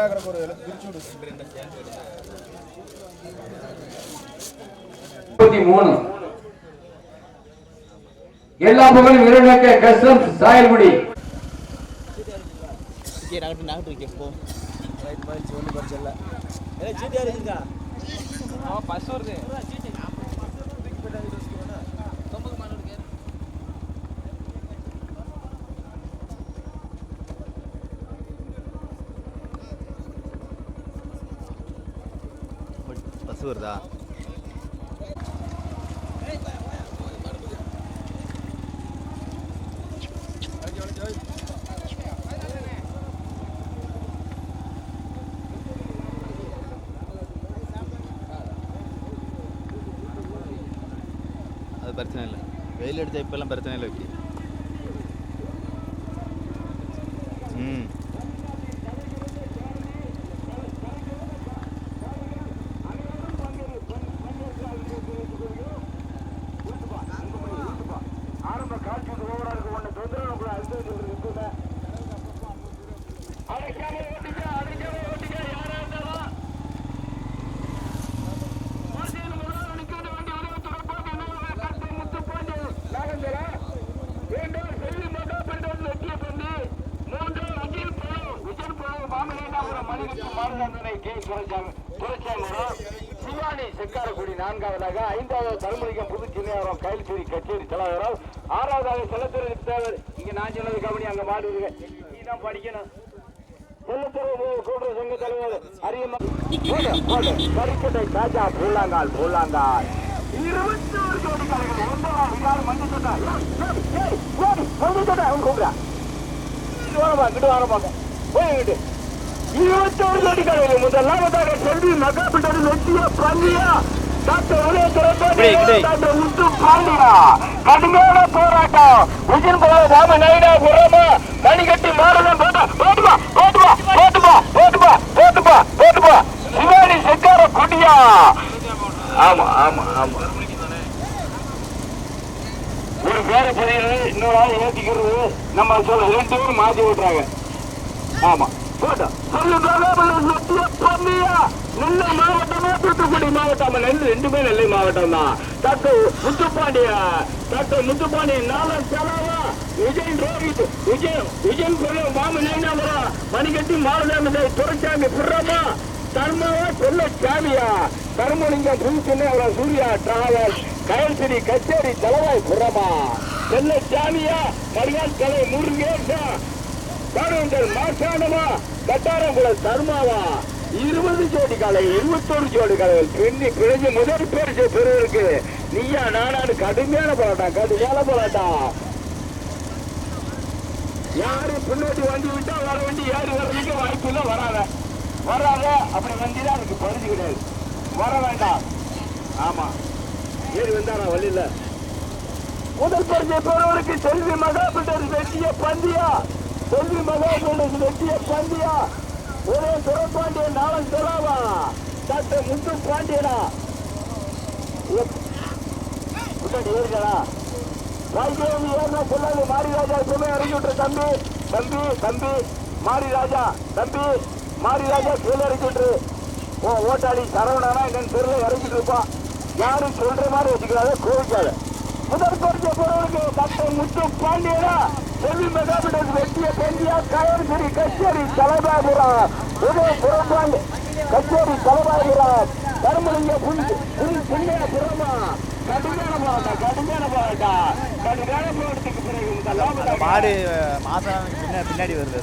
ரெண்டாக்கிறக்கு ஒரு பிரிச்சு மூணு. எல்லா புகழும் இறைவனுக்கு கஸ்டம் சாயல்குடி. நகட்டு நகட்டு வைக்க போ. ரைட் மாதிரி ஏ சீட்டியா இருக்குதா அவன் பஸ் வருது. பஸ் வருதா? அது பிரச்சனை இல்லை. வெயில் அடிச்சா இப்பெல்லாம் பிரச்சனை இல்லை ம் சிவானி செக்காரக்குடி நான்காவதாக ஐந்தாவது தருமலிங்கம் புது சின்னையாரம் கைல்சேரி கச்சேரி தலைவரம் ஆறாவதாக செல்லத்துறை தேவர் இங்க நான் சொன்னது கவனி அங்க மாடு இருக்கு நீ தான் படிக்கணும் செல்லத்துறை கூட்டுற சங்க தலைவர் அரியம்மா கரிக்கட்டை தாஜா பூலாங்கால் பூலாங்கால். இருபத்தி ஒரு ஜோடி கலைகள் ஒன்பதாம் விகாரம் மஞ்சு சொன்னா மஞ்சு சொன்னா அவன் கூப்பிடா வாரமா இங்கிட்டு வாரமாங்க போய் இங்கிட்டு. இருபத்தோரு கோடி கடையில் முதலாவதாக செல்வி மகாபிட்டர் வெற்றிய பள்ளியா? கடுமையான போராட்டம். விஜயன் போல ராம நாயுடா புறமா மணிகட்டி மாறதம் போட்டா போட்டுமா போட்டுமா போட்டுமா போட்டுமா போட்டுமா போட்டுமா சிவானி செக்கார கொடியா? ஆமா ஆமா ஆமா. ஒரு பேரை தெரியுது இன்னொரு ஆள் ஏத்திக்கிறது நம்ம சொல்ல ரெண்டு பேரும் மாத்தி விட்டுறாங்க ஆமா. போட்டோம் நெல்லை மாவட்டமா தூத்துக்குடி மாவட்டம்? நெல் ரெண்டுமே நெல்லை மாவட்டம் தான். டாக்டர் முத்துப்பாண்டியா? டாக்டர் முத்துப்பாண்டியன் நாளன் செலவா? விஜய் ரோஹித் விஜய் விஜய் பொருள் மாம நைனாபுரா மணிகட்டி மாரதாமதை துரைசாமி புறமா தர்மாவா சொல்ல சாமியா? தர்மலிங்கம் புதுச்சின்ன சூர்யா டிராவல் கயல்சிரி கச்சேரி தலைவாய் புறமா? செல்ல சாமியா மரியாள் தலை முருகேசா பாருங்கள் மாசானமா கட்டாரங்குளம் தர்மாவா? இருபது ஜோடி காலை இருபத்தோரு ஜோடி காலைகள். பெண்ணி பிழைஞ்சு முதல் பரிசு பெறுவதற்கு. நீயா நானானு கடுமையான போராட்டம் கடுமையான போராட்டம். யாரு பின்னாடி வண்டி விட்டா வர வண்டி யாரு வர்றதுக்கு வாய்ப்பு இல்லை வராத. வர்றாங்க அப்படி வண்டி தான் அதுக்கு பரிசு கிடையாது. வர வேண்டாம். ஆமா. ஏறி வந்தாரா வழியில்? முதல் பரிசை பெறுவதற்கு செல்வி மகாபிட்டர் வெட்டிய பந்தியா? செல்வி மகாபிட்டர் வெட்டிய பந்தியா? ஒரே துறப்பாண்டியன் நாளன் சொல்லாவா டாக்டர் முத்து பாண்டியனா? முன்னாடி ஏறுகளா ராஜ்யவதி ஏறினா சொல்லாது மாரி ராஜா எப்பவுமே இறங்கி விட்டு தம்பி தம்பி தம்பி மாரி ராஜா தம்பி. மாரி ராஜா கீழே இறக்கி விட்டுரு ஓ ஓட்டாளி சரவணனா என்னன்னு தெரியல இறங்கிட்டு இருப்பான் யாரும் சொல்ற மாதிரி வச்சுக்கிறாத கோவிக்காத. முதல் பரிசை பெறுவதற்கு டாக்டர் முத்து பாண்டியனா செல்வி மெகாபிடஸ் வெட்டிய பெண்டியா கயர்கிரி கச்சேரி தலைபாபுரம் உதய புறப்பாண்டி கச்சேரி தலைபாபுரம் தருமலிங்க புல் புல் புண்ணிய புறமா கடுமையான போராட்டம் கடுமையான போராட்டம். கடுமையான போராட்டத்துக்கு பிறகு மாடு மாசம் பின்ன பின்னாடி வருது.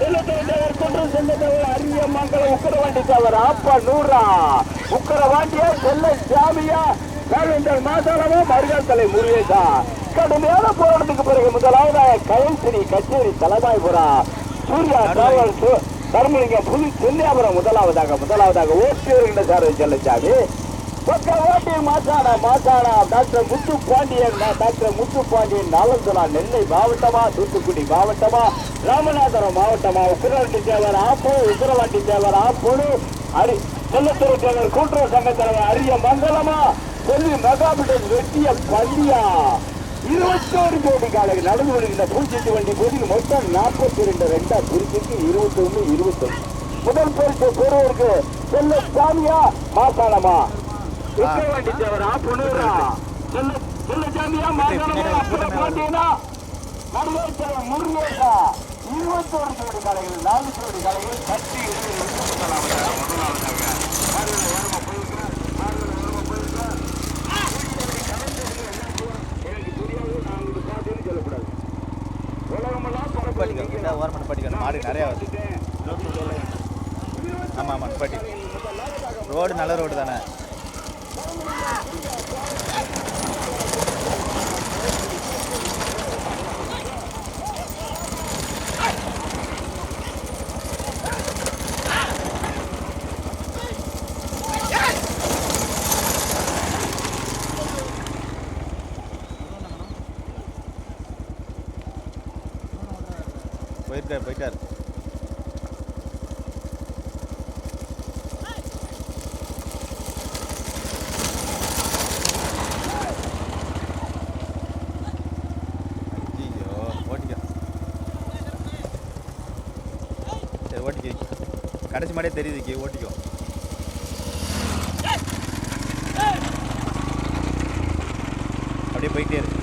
செல்லத்தேவர் கொண்டு சென்றவர் அரிய மங்கள உக்கரவாண்டி தவறு அப்பா நூறா. செல்ல சாமியா வேவேந்தர் மாசாலமா மருகல் தலை முருகேசா. கடுமையான போராட்டத்துக்கு பிறகு முதலாவதாக கயல்சிரி கச்சேரி தலைமாய்புரா சூர்யா தர்மலிங்கம் புது செல்லியாபுரம் முதலாவதாக முதலாவதாக ஓட்டி வருகின்ற சார் செல்லச்சாமி பக்க ஓட்டி மாசாடா டாக்டர் முத்து பாண்டியன் டாக்டர் முத்து பாண்டியன் நாலந்துலா நெல்லை மாவட்டமா தூத்துக்குடி மாவட்டமா ராமநாதபுரம் மாவட்டமா உக்கிரவாண்டி தேவர் ஆப்பு உக்கிரவாண்டி தேவர் ஆப்போடு அரி செல்லத்துறை தேவர் கூட்டுறவு சங்க தலைவர் அரிய மங்கலமா செல்வி மெகாபிட்டஸ் வெட்டிய பள்ளியா? இருபத்தோரு கோடி காலைகள் நடந்து வருகின்ற பூஜ்ஜியத்து வண்டி போட்டியில் மொத்தம் நாற்பத்தி ரெண்டு ரெண்டா பிரிச்சுக்கு இருபத்தி ஒண்ணு இருபத்தொன்னு. முதல் பரிசு பெறுவதற்கு செல்ல சாமியா மாசாணமா வண்டி தேவரா புனூரா செல்ல செல்ல சாமியா மாசாணமா அப்புறம் பாத்தீங்கன்னா நடுவேச்சலம் முருகேசா இருபத்தோரு ஜோடி நாலு ஜோடி முதலாவதாக நான் சொல்லக்கூடாது மாடு நிறையா வருது ஆமாம் ஆமாம் நிப்பாட்டி ரோடு நல்ல ரோடு தானே கடைசி தெரியுது கே ஓட்டிக்கோ. அப்படியே போயிட்டே இருக்கு.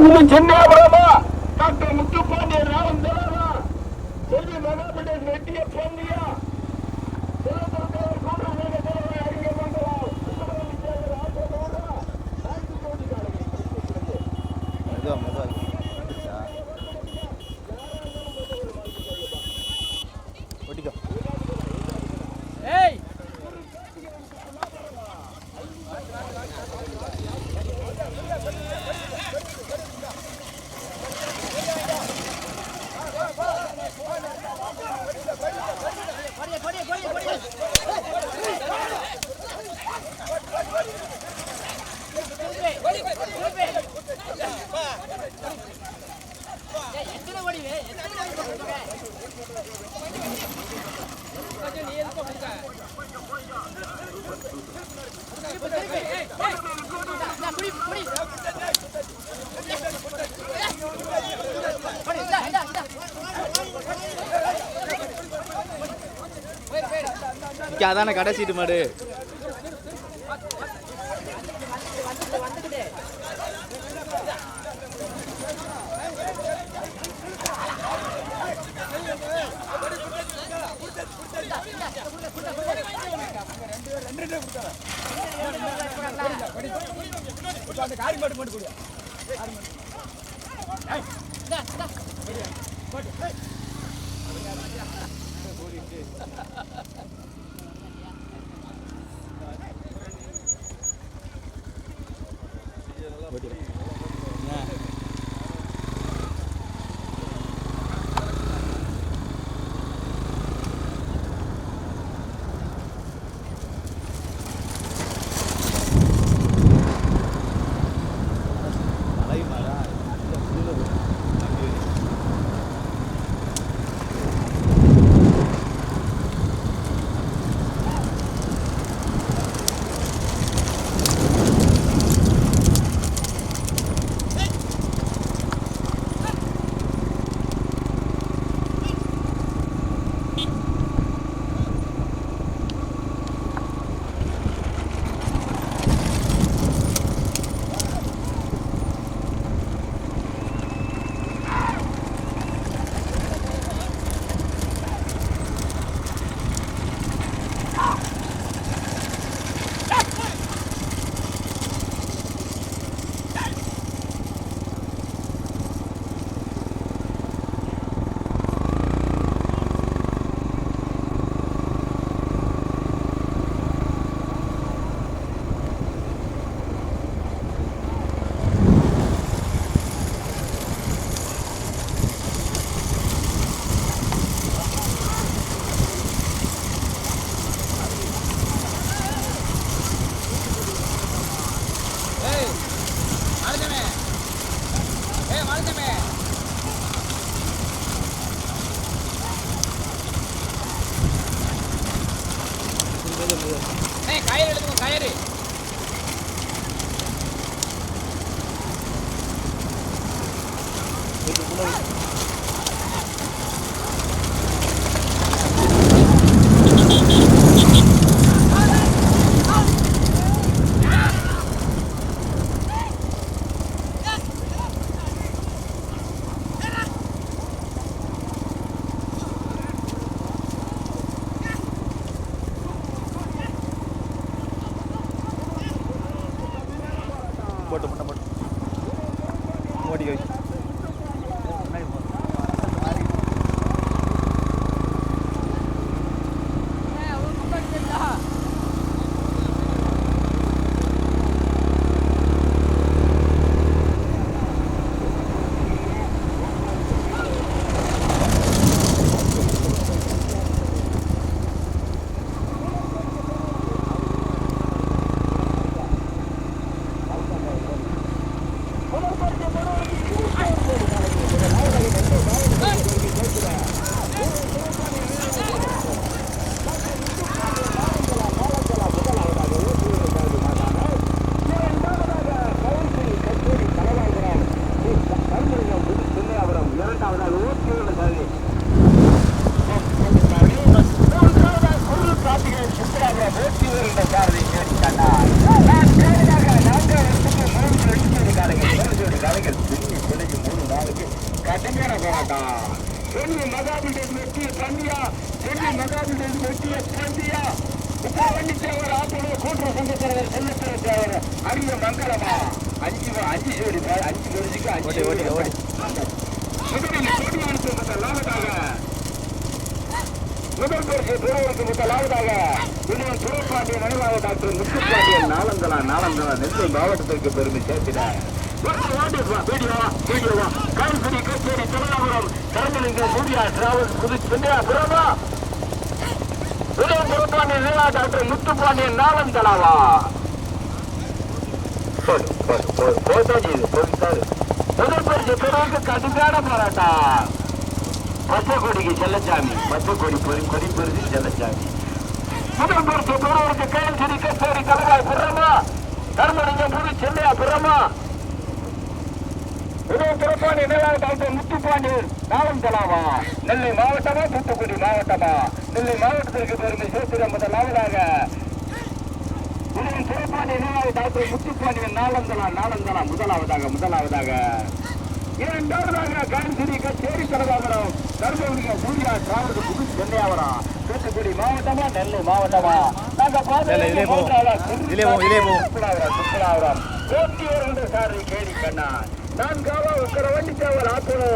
தர்மபுரம் சின்னாபுரமா டாக்டர் முத்துப்பாண்டியன் ராவன் தலைவரா செல்வி மகாபடேஷ் வெட்டிய பொன்னியா அதான கடைசிட்டு மாடு. அந்த காரி மாட்டு மட்டும் கொடு போட்டு முட்டை போட்டு. ஓடி வை கடுமையான போராட்டம் சென்னை மகாபீடன் வெற்றிய பந்தியா சென்னை மகாபீடன் வெற்றிய பந்தியா உப்பாவண்டி தேவர் ஆத்தோட கூட்டுற சங்க தலைவர் செல்லத்துறை தேவர் அரிய மங்களமா அஞ்சு அஞ்சு ஜோடி பாரு, அஞ்சு ஜோடிக்கு அஞ்சு ஓடி, ஓடி, ஓடி. முதலில் கோடியானத்து முதல் பரிசு பெறுவதற்கு முதலாவதாக இன்னும் துறைப்பாண்டிய நினைவாக டாக்டர் முத்துப்பாண்டிய நாலந்தலா நாலந்தலா நெல்லை மாவட்டத்திற்கு பெருமை சேர்த்தினார் வீடியோ கச்சேரி திருநாபுரம் கருமலிங்க சூர்யா டிராவல்ஸ் துறைப்பாண்டிய டாக்டர் முத்துப்பாண்டியன் நாலந்தலாவா போட்டாஜி போட்டாரு முதல் பரிசு பெறுவதற்கு கடுமையான போராட்டம் பச்சைக்கொடிக்கு செல்லச்சாமி பச்சைக்கொடி பொறி கொடி பொருதி செல்லச்சாமி முதல் பரிசு பெறுவதற்கு கயல்கிரி கச்சேரி கலகாய் புறமா தர்மலிங்கம் புது சென்னையா பிறமா உதவி சிறப்பான நிலையாக டாக்டர் முத்துப்பாண்டி நாளம் தலாவா நெல்லை மாவட்டமா தூத்துக்குடி மாவட்டமா? நெல்லை மாவட்டத்திற்கு பெருமை சேர்த்து நமது நாவலாக சிறப்பான நிலையாக டாக்டர் முத்துப்பாண்டியன் நாளந்தலா நாளந்தலா முதலாவதாக முதலாவதாக. இரண்டாவதாக காஞ்சிரி கச்சேரி தலைவாபுரம் தர்மபுரி சூர்யா டிராவல் புது சென்னையாவரம் தூத்துக்குடி மாவட்டமா நெல்லை மாவட்டமா? நாங்க. சுற்றுலாவரம் சுற்றுலாவரம். போட்டி வருகின்ற சாரதி கேடி கண்ணா. நான்காவா உக்கர வண்டி சேவல் ஆத்தூர்.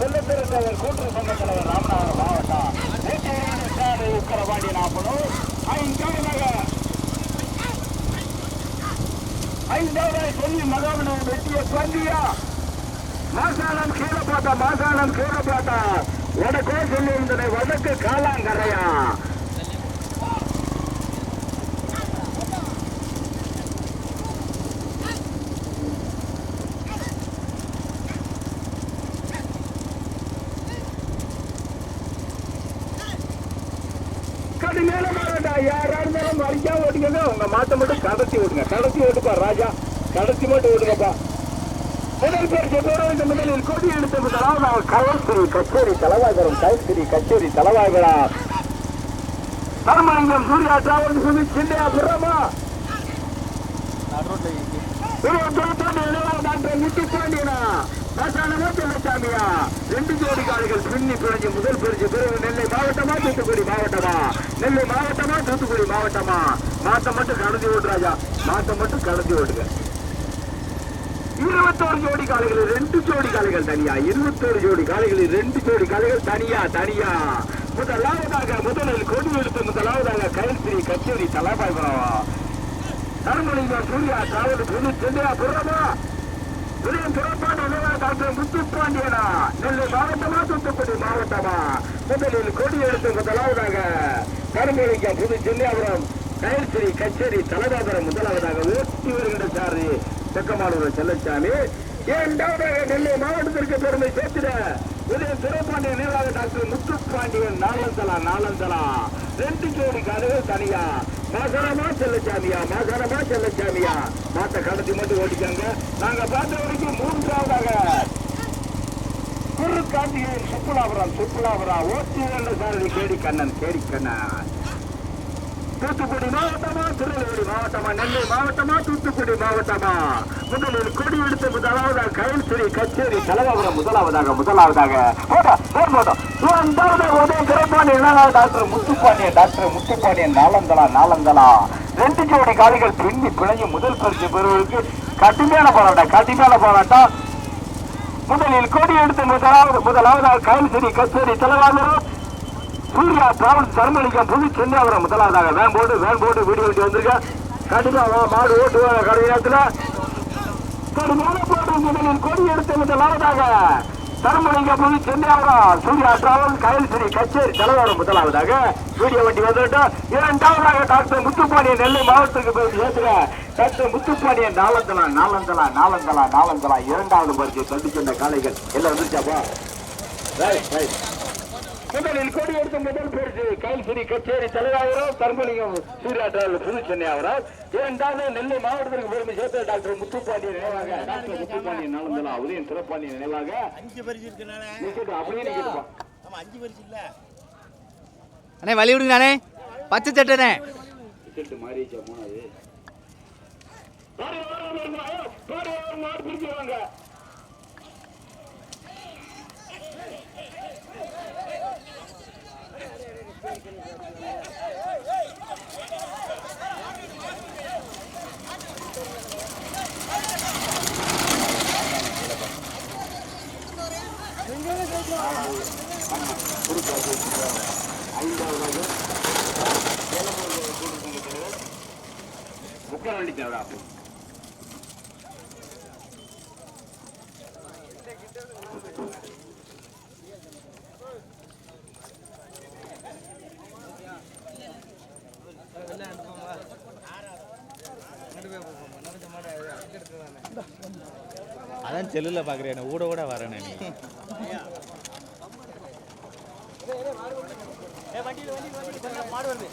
செல்லத்திருந்தவர் கூட்டுறவு சங்க தலைவர் ராமநாதபுரம் மாவட்டம் போட்டி வருகின்ற சாரதி உக்கர வாண்டி நாப்பனும் ஐந்தாவதாக ஐந்தாவது சொல்லி வெட்டிய பந்தியா? மாசானம் கீழப்பாட்டா கீழே கீழப்பாட்டா உனக்கோ சொல்லி இருந்தனை வடக்கு காலாங்கரையா? கடுமையான மாவட்டா யாரா இருந்தாலும் மறிக்கா ஓட்டுங்க உங்க மாட்டை மட்டும் கடத்தி ஓட்டுங்க கடத்தி ஓட்டுப்பா ராஜா. கடத்தி மட்டும் ஓட்டுங்கப்பா. முதல் பேர் சென்றோடு முதலில் கொடி எடுத்த முதலாவது கயல்சிரி கச்சேரி தலைவாகரம் கயல்சிரி கச்சேரி தலைவாகரா தர்மலிங்கம் சூர்யா டிராவல் சொல்லி சின்னையா புறமா டாக்டர் முத்துப்பாண்டியனா பாசானமா செல்லசாமியா ரெண்டு ஜோடி முதல் பிரிச்சு பிறகு நெல்லை மாவட்டமா தூத்துக்குடி மாவட்டமா? நெல்லை மாவட்டமா தூத்துக்குடி மாவட்டமா? மாத்த மட்டும் கடத்தி ஓட்டுறாஜா மாத்தம் மட்டும் கடத்தி ஓட்டுங்க. இருபத்தோரு ஜோடி காலைகள் ரெண்டு ஜோடி காலைகள் தனியா இருபத்தோரு ஜோடி காலைகள் ரெண்டு ஜோடி காலைகள் தனியா தனியா. முதலாவதாக முதலில் கொடி எழுத்து முதலாவதாக கைத்திரி கச்சேரி தலாபாய்புரம் தருமலிங்கம் சூர்யா காவல் புது சென்னையா புறமா. உதயம் சிறப்பான உணவா டாக்டர் முத்துப்பாண்டியனா. நெல்லை மாவட்டமா தூத்துக்குடி மாவட்டமா. முதலில் கொடி எடுத்து முதலாவதாக கருமலிங்கம் புது சென்னையாபுரம் கயல்சிரி கச்சேரி தலைவாபுரம் முதலாவதாக ஓட்டி வருகின்ற சாரு செக்கமானூர் செல்லச்சாமி. இரண்டாவதாக நெல்லை மாவட்டத்திற்கு பெருமை சேர்த்திட உதய சிறப்பாண்டிய நிர்வாக டாக்டர் முத்துப்பாண்டியன் நாலந்தலா நாலந்தலா ரெண்டு ஜோடி கதவு தனியா. மாசனமா செல்லச்சாமியா மாசனமா செல்லச்சாமியா. மாத்த கடத்தி மட்டும் ஓடிக்காங்க நாங்க பார்த்த வரைக்கும் மூன்றாவதாக. குரு கார்த்திகேயன் சுப்புலாபுரம் சுப்புலாபுரம் ஓட்டி சாரதி கேடி கண்ணன் கேடி கண்ணன் தூத்துக்குடி மாவட்டமா திருநெல்வேலி மாவட்டமா நெல்லை மாவட்டமா தூத்துக்குடி மாவட்டமா? முதலில் கொடி எடுத்து முதலாவதாக கயல்சிரி கச்சேரி தலைவாபுரம் முதலாவதாக முதலாவதாக. போட்டா போட்டோம் டாக்டர் முத்துப்பாண்டியன்? டாக்டர் முத்துப்பாண்டியன் நாளந்தலா நாளந்தலா. ரெண்டு ஜோடி காலிகள் பின்னி பிணைஞ்சு முதல் பரிசு பெறுவதற்கு கடுமையான போராட்டம் கடுமையான போராட்டம். முதலில் கொடி எடுத்து முதலாவது முதலாவதாக கயல்சிரி கச்சேரி தலைவாபுரம் சூர்யா டிராவல்ஸ் தர்மலிங்கம் புது சென்னையாபுரம் முதலாவதாக வேன் போட்டு வேன் போட்டு வீடியோ வண்டி வந்திருக்க. கண்டிப்பாக மாடு ஓட்டு கடை நேரத்தில். கடுமையான போட்டு முதலில் கொடி எடுத்து முதலாவதாக தர்மலிங்கம் புது சென்னையாபுரம் சூர்யா டிராவல்ஸ் கயல்சிரி கச்சேரி தலைவரம் முதலாவதாக வீடியோ வண்டி வந்துவிட்டோம் இரண்டாவதாக டாக்டர் முத்துப்பாண்டியன் நெல்லை மாவட்டத்துக்கு போய் சேர்த்துக்க. டாக்டர் முத்துப்பாண்டியன் நாலந்தலா நாலந்தலா நாலந்தலா நாலந்தலா. இரண்டாவது பரிசு தந்து சென்ற காளைகள். எல்லாம் வந்துருச்சாப்பா ரைட் ரைட். முதலில் கொடி எடுத்த முதல் பரிசு கைல்சிரி கச்சேரி தலைவாயிரம் தர்மலிங்கம் சூர்யா டிராவல் புது சென்னை அவரால். இரண்டாவது நெல்லை மாவட்டத்திற்கு பெருமை சேர்த்த டாக்டர் முத்துப்பாண்டியன் நினைவாக. டாக்டர் முத்துப்பாண்டியன் நலந்தலா உதயன் சிறப்பாண்டியன் நினைவாக. அஞ்சு பரிசு இருக்கனால அப்படியே நிக்கட்டுப்பா. ஆமா அஞ்சு பரிசு இல்ல. அண்ணே வழி விடுங்க அண்ணே. பச்சை சட்டனே டிக்கெட் மாறிச்சா பாரு, மாடு வாங்க. உட்கார வேண்டி தேவைடா செல்லில் பார்க்குறியா ஊட ஊட வரேன் நீ. மாடு வருது